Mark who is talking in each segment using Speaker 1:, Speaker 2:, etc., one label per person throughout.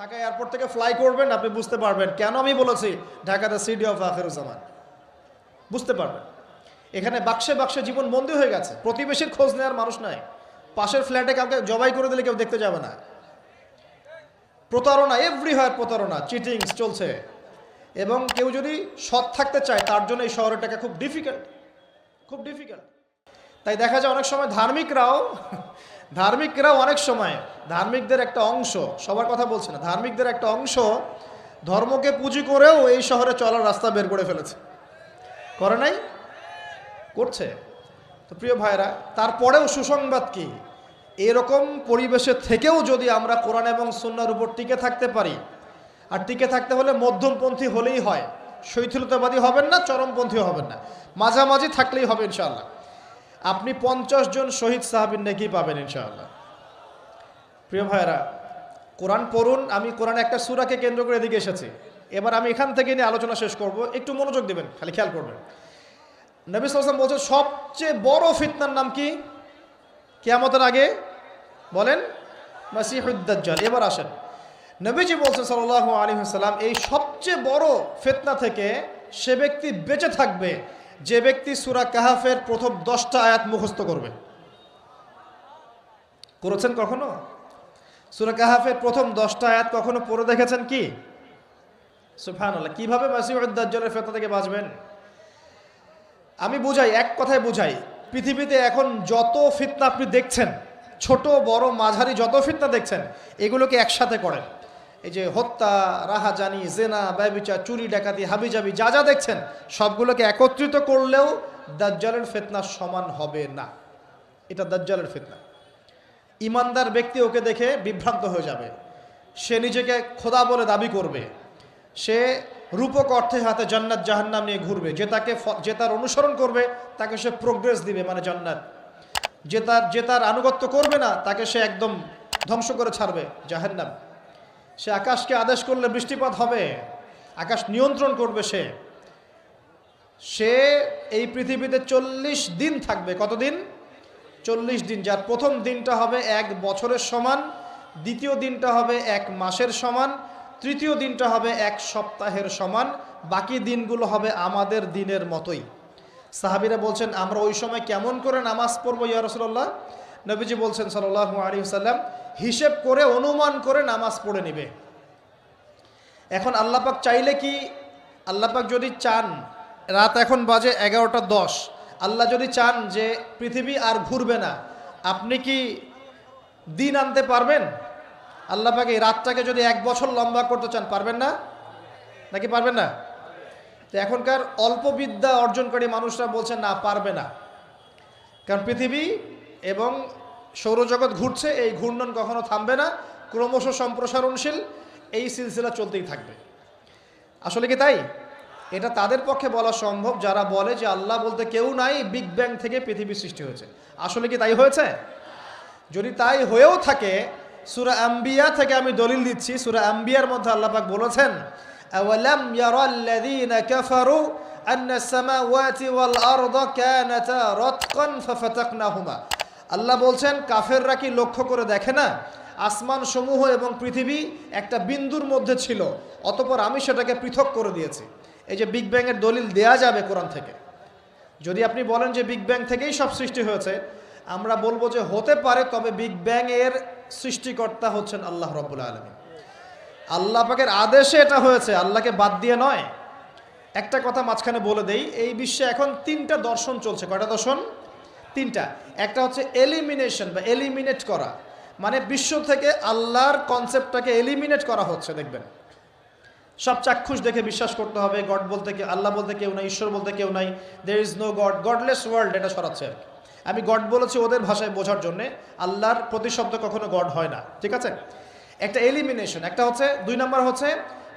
Speaker 1: Dhaka airport থেকে fly করবেন, আপনি বুঝতে পারবেন। কেন আমি বলেছি? ঢাকাতে সিটি অফ আখেরুজ্জামান। বুঝতে পারবেন। এখানে বাক্সে বাক্সে জীবন বন্দী হয়ে গেছে। প্রতিবেশীর খোঁজ নেওয়ার মানুষ নাই। পাশের ফ্ল্যাটে কাউকে জবাই করে দিলে কেউ দেখতে যাবে না। প্রতারণা এভরি হয় প্রতারণা চিটিংস চলছে। এবং কেউ যদি সৎ থাকতে চায়, তার জন্য এই শহরের টাকা খুব ডিফিকাল্ট খুব ডিফিকাল্ট তাই দেখা যায় অনেক সময় ধার্মিকরাও ধার্মিকরাও অনেক সময়, ধার্মিকদের একটা অংশ, সবার কথা বলছে না, ধার্মিকদের একটা অংশ ধর্মকে পুঁজি করেও এই শহরে চলার রাস্তা বের করে ফেলেছে। করে নাই? করছে। তো প্রিয় ভাইরা তারপরেও সুসংবাদ কি? এরকম পরিবেশে থেকেও যদি আমরা কোরআন এবং সুন্নার উপর টিকে থাকতে পারি, আর টিকে থাকতে হলে মধ্যমপন্থী হলেই হয়, শৈথিলতাবাদী হবেন না, চরমপন্থীও হবেন না। মাঝামাঝি থাকলেই হবে ইনশাআল্লাহ। আপনি পঞ্চাশ জন শহীদ সাহাবিন নাকি পাবেন ইনশাআল্লাহ। প্রিয় ভাইরা কোরআন পড়ুন, আমি কোরআন একটা সুরাকে কেন্দ্র করে এদিকে এসেছি। এবার আমি এখান থেকে নিয়ে আলোচনা শেষ করব, একটু মনোযোগ দেবেন, খালি খেয়াল করবেন। নবী সালাম বলছে সবচেয়ে বড় ফিতনার নাম কি? কেয়ামতের আগে বলেন এবার আসেন। নবীজি বলছেন সাল্লাহ আলী সাল্লাম এই সবচেয়ে বড় ফিতনা থেকে সে ব্যক্তি বেঁচে থাকবে যে ব্যক্তি সুরা কাহাফের প্রথম দশটা আয়াত মুখস্থ করবে। করেছেন কখনো? সুরা কাহাফের প্রথম দশটা আয়াত কখনো পড়ে দেখেছেন কি? সুফান আল্লাহ কীভাবে মাসিউদ্দাজ্জলের ফেতা থেকে বাঁচবেন? আমি বুঝাই, এক কথায় বুঝাই, পৃথিবীতে এখন যত ফিতনা আপনি দেখছেন, ছোট, বড়, মাঝারি যত ফিতনা দেখছেন, এগুলোকে একসাথে করেন। এই যে হত্যা, রাহাজানি, জেনা ব্যবিচার চুরি, ডাকাতি, হাবিজাবি, যা যা দেখছেন, সবগুলোকে একত্রিত করলেও দাজ্জালের ফিতনা সমান হবে না। এটা দাজ্জালের ফিতনা। ইমানদার ব্যক্তি ওকে দেখে বিভ্রান্ত হয়ে যাবে। সে নিজেকে খোদা বলে দাবি করবে। সে রূপক অর্থে হাতে জান্নাত জাহান্নাম নিয়ে ঘুরবে। যে তাকে যে তার অনুসরণ করবে, তাকে সে প্রোগ্রেস দিবে মানে জান্নাত। যে তার যে তার আনুগত্য করবে না, তাকে সে একদম ধ্বংস করে ছাড়বে, জাহান্নাম। সে আকাশকে আদেশ করলে বৃষ্টিপাত হবে। আকাশ নিয়ন্ত্রণ করবে সে। সে এই পৃথিবীতে চল্লিশ দিন থাকবে। কতদিন? চল্লিশ দিন। যার প্রথম দিনটা হবে এক বছরের সমান, দ্বিতীয় দিনটা হবে এক মাসের সমান, তৃতীয় দিনটা হবে এক সপ্তাহের সমান, বাকি দিনগুলো হবে আমাদের দিনের মতোই। সাহাবিরা বলছেন, আমরা ওই সময় কেমন করে নামাজ পড়ব ইয়া রসুল্লাহ নবীজি বলছেন সাল্লাহ আলী সাল্লাম হিসেব করে অনুমান করে নামাজ পড়ে নিবে। এখন আল্লাপাক চাইলে কি? আল্লাপাক যদি চান, রাত এখন বাজে এগারোটা দশ, আল্লাহ যদি চান যে পৃথিবী আর ঘুরবে না, আপনি কি দিন আনতে পারবেন? আল্লাপাক এই রাতটাকে যদি এক বছর লম্বা করতে চান, পারবেন না? নাকি পারবেন না? তো এখনকার অল্প বিদ্যা অর্জনকারী মানুষরা বলছেন না, পারবে না। কারণ পৃথিবী এবং সৌরজগৎ ঘুরছে, এই ঘূর্ণন কখনো থামবে না, ক্রমশ সম্প্রসারণশীল, এই সিলসিলা চলতেই থাকবে। আসলে কি তাই? এটা তাদের পক্ষে বলা সম্ভব, যারা বলে যে আল্লাহ বলতে কেউ নাই, বিগ ব্যাং থেকে পৃথিবী সৃষ্টি হয়েছে। আসলে কি তাই হয়েছে? যদি তাই হয়েও থাকে, সুরা আম্বিয়া থেকে আমি দলিল দিচ্ছি, সুরা আম্বিয়ার মধ্যে আল্লাহ পাক বলেছেন, আওয়ালাম ইয়ারাল্লাযীনা কাফারু আন্না সামাওয়াতি ওয়াল আরদা কানাতা রাতকান ফাফাতাকনাহুমা। আল্লাহ বলছেন, কাফেররা কি লক্ষ্য করে দেখে না? আসমান সমূহ এবং পৃথিবী একটা বিন্দুর মধ্যে ছিল, অতপর আমি সেটাকে পৃথক করে দিয়েছি। এই যে বিগ ব্যাংয়ের দলিল দেয়া যাবে কোরআন থেকে। যদি আপনি বলেন যে বিগ ব্যাং থেকেই সব সৃষ্টি হয়েছে, আমরা বলব যে হতে পারে, তবে বিগ ব্যাং এর সৃষ্টিকর্তা হচ্ছেন আল্লাহ রব্বুল আলমী আল্লাহ পাকের আদেশে এটা হয়েছে, আল্লাহকে বাদ দিয়ে নয়। একটা কথা মাঝখানে বলে দেই, এই বিশ্বে এখন তিনটা দর্শন চলছে। কয়টা দর্শন? তিনটা। একটা হচ্ছে এলিমিনেশন বা এলিমিনেট করা। মানে বিশ্ব থেকে আল্লাহর কনসেপ্টটাকে এলিমিনেট করা হচ্ছে, দেখবেন। সব চাক্ষুষ দেখে বিশ্বাস করতে হবে গড বলতে কে আল্লাহ বলতে কেউ নাই, ঈশ্বর বলতে কেউ নাই। There is no god godless world এটা সরাচ্ছে আর আমি গড বলেছি ওদের ভাষায় বোঝার জন্যে, আল্লাহর প্রতিশব্দ কখনো গড হয় না, ঠিক আছে? একটা এলিমিনেশন একটা হচ্ছে, দুই নম্বর হচ্ছে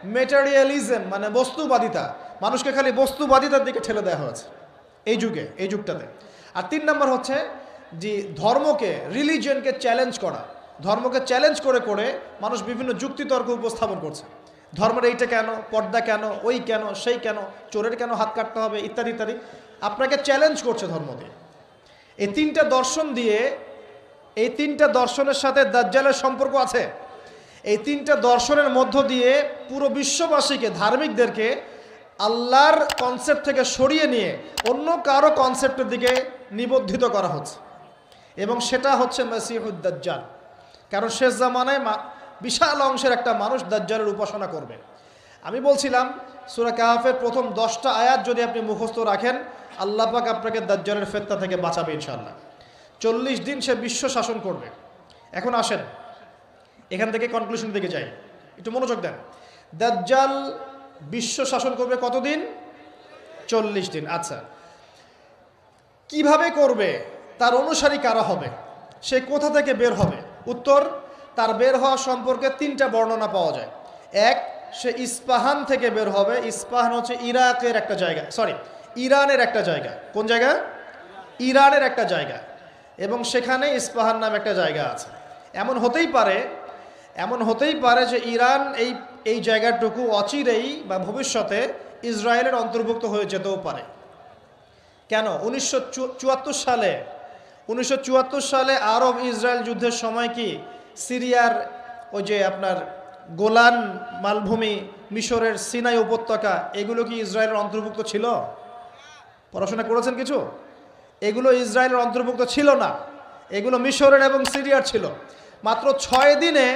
Speaker 1: মেটেরিয়ালিজম মানে বস্তুবাদিতা। মানুষকে খালি বস্তুবাদিতার দিকে ঠেলে দেওয়া হয়েছে। এই যুগে, এই যুগটাতে। আর তিন নম্বর হচ্ছে যে ধর্মকে, রিলিজিয়নকে চ্যালেঞ্জ করা। ধর্মকে চ্যালেঞ্জ করে করে মানুষ বিভিন্ন যুক্তিতর্ক উপস্থাপন করছে। ধর্মের এইটা কেন, পর্দা কেন, ওই কেন, সেই কেন, চোরের কেন হাত কাটতে হবে, ইত্যাদি ইত্যাদি। আপনাকে চ্যালেঞ্জ করছে ধর্ম দিয়ে। এই তিনটা দর্শন দিয়ে, এই তিনটা দর্শনের সাথে দাজ্জালের সম্পর্ক আছে। এই তিনটা দর্শনের মধ্য দিয়ে পুরো বিশ্ববাসীকে, ধার্মিকদেরকে আল্লাহর কনসেপ্ট থেকে সরিয়ে নিয়ে অন্য কারও কনসেপ্টের দিকে নিবদ্ধিত করা হচ্ছে। এবং সেটা হচ্ছে মসিহুদ্দাজ্জাল কারণ শেষ জামানায় বিশাল অংশের একটা মানুষ দাজ্জালের উপাসনা করবে। আমি বলছিলাম, সুরা কাহাফের প্রথম দশটা আয়াত যদি আপনি মুখস্থ রাখেন, আল্লাহ পাক আপনাকে দাজ্জালের ফেতনা থেকে বাঁচাবে ইনশাল্লাহ চল্লিশ দিন সে বিশ্ব শাসন করবে। এখন আসেন, এখান থেকে কনক্লুশন দিকে যাই। একটু মনোযোগ দেন। দাজ্জাল বিশ্ব শাসন করবে কতদিন? চল্লিশ দিন। আচ্ছা কীভাবে করবে? তার অনুসারী কারা হবে? সে কোথা থেকে বের হবে? উত্তর, তার বের হওয়া সম্পর্কে তিনটা বর্ণনা পাওয়া যায়। এক, সে ইস্পাহান থেকে বের হবে। ইস্পাহান হচ্ছে ইরাকের একটা জায়গা। সরি, ইরানের একটা জায়গা। কোন জায়গা? ইরানের একটা জায়গা। এবং সেখানে ইস্পাহান নামে একটা জায়গা আছে। এমন হতেই পারে, এমন হতেই পারে যে ইরান এই এই জায়গাটুকু অচিরেই বা ভবিষ্যতে ইসরায়েলের অন্তর্ভুক্ত হয়ে যেতেও পারে। কেন? উনিশশো চুয়াত্তর সালে, উনিশশো চুয়াত্তর সালে আরব ইসরায়েল যুদ্ধের সময় কি সিরিয়ার ওই যে আপনার গোলান মালভূমি মিশরের সিনাই উপত্যকা, এগুলো কি ইসরায়েলের অন্তর্ভুক্ত ছিল? পড়াশোনা করেছেন কিছু? এগুলো ইসরায়েলের অন্তর্ভুক্ত ছিল না। এগুলো মিশরের এবং সিরিয়ার ছিল। মাত্র ছয় দিনে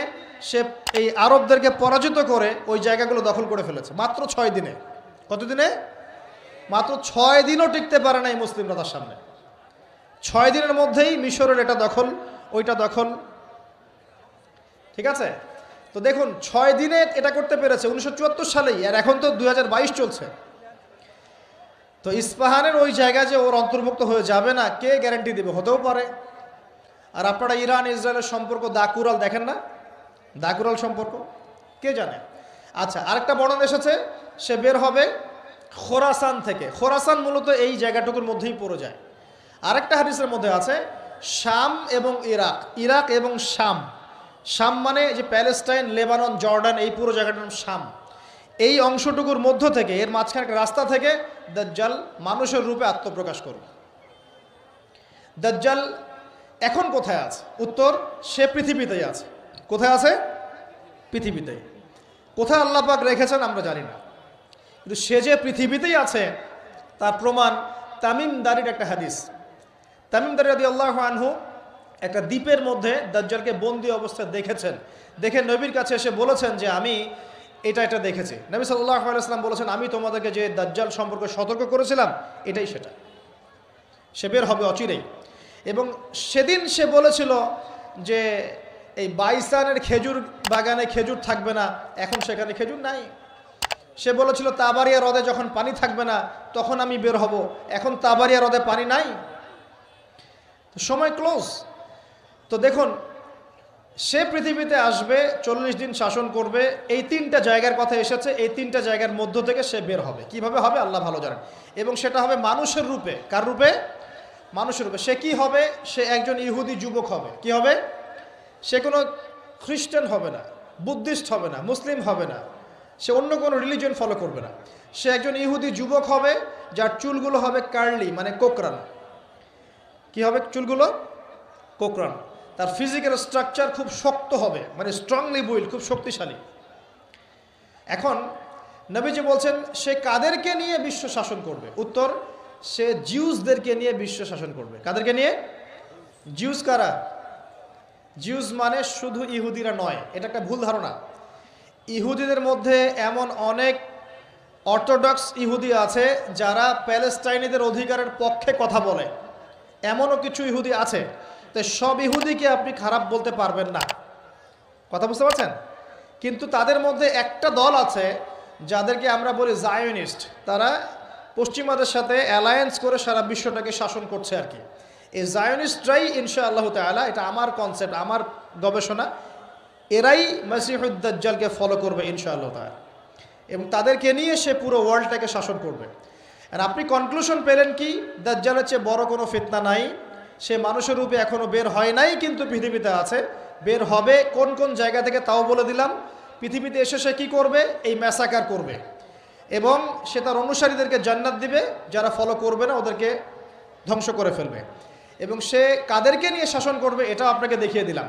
Speaker 1: সে এই আরবদেরকে পরাজিত করে ওই জায়গাগুলো দখল করে ফেলেছে। মাত্র ছয় দিনে। কত দিনে মাত্র ছয় দিনও টিকতে পারে না এই মুসলিমরা তার সামনে। ছয় দিনের মধ্যেই মিশরের এটা দখল, ওইটা দখল। ঠিক আছে? তো দেখুন, ছয় দিনে এটা করতে পেরেছে উনিশশো চুয়াত্তর সালেই, আর এখন তো দুই হাজার বাইশ চলছে। তো ইস্পাহানের ওই জায়গায় যে ওর অন্তর্ভুক্ত হয়ে যাবে না, কে গ্যারান্টি দেবে? হতেও পারে। আর আপনারা ইরান, ইসরায়েলের সম্পর্ক দাকুরাল দেখেন না? দাকুরাল সম্পর্ক? কে জানে? আচ্ছা আরেকটা বর্ণনা এসেছে সে বের হবে খোরাসান থেকে। খোরাসান মূলত এই জায়গাটুকুর মধ্যেই পড়ে যায়। আরেকটা হাদিসের মধ্যে আছে, শাম এবং ইরাক। ইরাক এবং শাম। শাম মানে যে প্যালেস্টাইন, লেবানন, জর্ডান, এই পুরো জায়গাটার নাম শাম। এই অংশটুকুর মধ্য থেকে, এর মাঝখানে রাস্তা থেকে দাজ্জাল মানুষের রূপে আত্মপ্রকাশ করবে দাজ্জাল এখন কোথায় আছে? উত্তর, সে পৃথিবীতেই আছে। কোথায় আছে? পৃথিবীতেই। কোথায় আল্লাহ পাক রেখেছেন আমরা জানি না। কিন্তু সে যে পৃথিবীতেই আছে, তার প্রমাণ তামিম দারির একটা হাদিস। তামিম দারি রাদি আল্লাহ আনহু একটা দ্বীপের মধ্যে দাজ্জালকে বন্দি অবস্থায় দেখেছেন। দেখে নবীর কাছে এসে বলেছেন যে, আমি এটা এটা দেখেছি। নবী সাল্লাহ আলাইসলাম বলেছেন, আমি তোমাদেরকে যে দাজ্জাল সম্পর্কে সতর্ক করেছিলাম, এটাই সেটা। সে বের হবে অচিরেই। এবং সেদিন সে বলেছিল যে, এই বাইসানের খেজুর বাগানে খেজুর থাকবে না, এখন সেখানে খেজুর নাই। সে বলেছিল, তাবারিয়া হ্রদে যখন পানি থাকবে না, তখন আমি বের হব। এখন তাবারিয়া হ্রদে পানি নাই। সময় ক্লোজ তো দেখুন, সে পৃথিবীতে আসবে, চল্লিশ দিন শাসন করবে, এই তিনটা জায়গার কথা এসেছে, এই তিনটা জায়গার মধ্য থেকে সে বের হবে। কীভাবে হবে? আল্লাহ ভালো জানেন। এবং সেটা হবে মানুষের রূপে। কার রূপে? মানুষের রূপে। সে কি হবে? সে একজন ইহুদি যুবক হবে। কি হবে? সে কোনো খ্রিস্টান হবে না, বুদ্ধিস্ট হবে না, মুসলিম হবে না। সে অন্য কোনো রিলিজন ফলো করবে না। সে একজন ইহুদি যুবক হবে, যার চুলগুলো হবে কার্লি মানে কোকরান কি হবে চুলগুলো? কোকরান তার ফিজিক্যাল স্ট্রাকচার খুব শক্ত হবে মানে স্ট্রংলি বুইল খুব শক্তিশালী। এখন নবীজি বলছেন, সে কাদেরকে নিয়ে বিশ্ব শাসন করবে? উত্তর, সে জিউসদেরকে নিয়ে বিশ্ব শাসন করবে। কাদেরকে নিয়ে? জিউস কারা? জিউস মানে শুধু ইহুদিরা নয়। এটা একটা ভুল ধারণা। ইহুদিদের মধ্যে এমন অনেক অর্থোডক্স ইহুদি আছে যারা প্যালেস্টাইনিদের অধিকারের পক্ষে কথা বলে। এমনও কিছু ইহুদি আছে। তো সব ইহুদিকে আপনি খারাপ বলতে পারবেন না। কথা বুঝতে পারছেন? কিন্তু তাদের মধ্যে একটা দল আছে যাদেরকে আমরা বলি জায়নিস্ট। তারা পশ্চিমাদের সাথে অ্যালায়েন্স করে সারা বিশ্বটাকে শাসন করছে আর কি। এই জায়োনিস্টরাই ইনশা আল্লাহ তালা এটা আমার কনসেপ্ট আমার গবেষণা এরাই মাসিহুদ্দাজ্জালকে ফলো করবে ইনশা আল্লাহ এবং তাদেরকে নিয়ে সে পুরো ওয়ার্ল্ডটাকে শাসন করবে। আর আপনি কনক্লুশন পেলেন কি? দাজ্জালের চেয়ে বড় কোনো ফিতনা নাই। সে মানুষের রূপে এখনও বের হয় নাই, কিন্তু পৃথিবীতে আছে। বের হবে, কোন কোন জায়গা থেকে তাও বলে দিলাম। পৃথিবীতে এসে সে কী করবে? এই ম্যাসাকার করবে। এবং সে তার অনুসারীদেরকে জান্নাত দিবে, যারা ফলো করবে না, ওদেরকে ধ্বংস করে ফেলবে। এবং সে কাদেরকে নিয়ে শাসন করবে, এটাও আপনাকে দেখিয়ে দিলাম।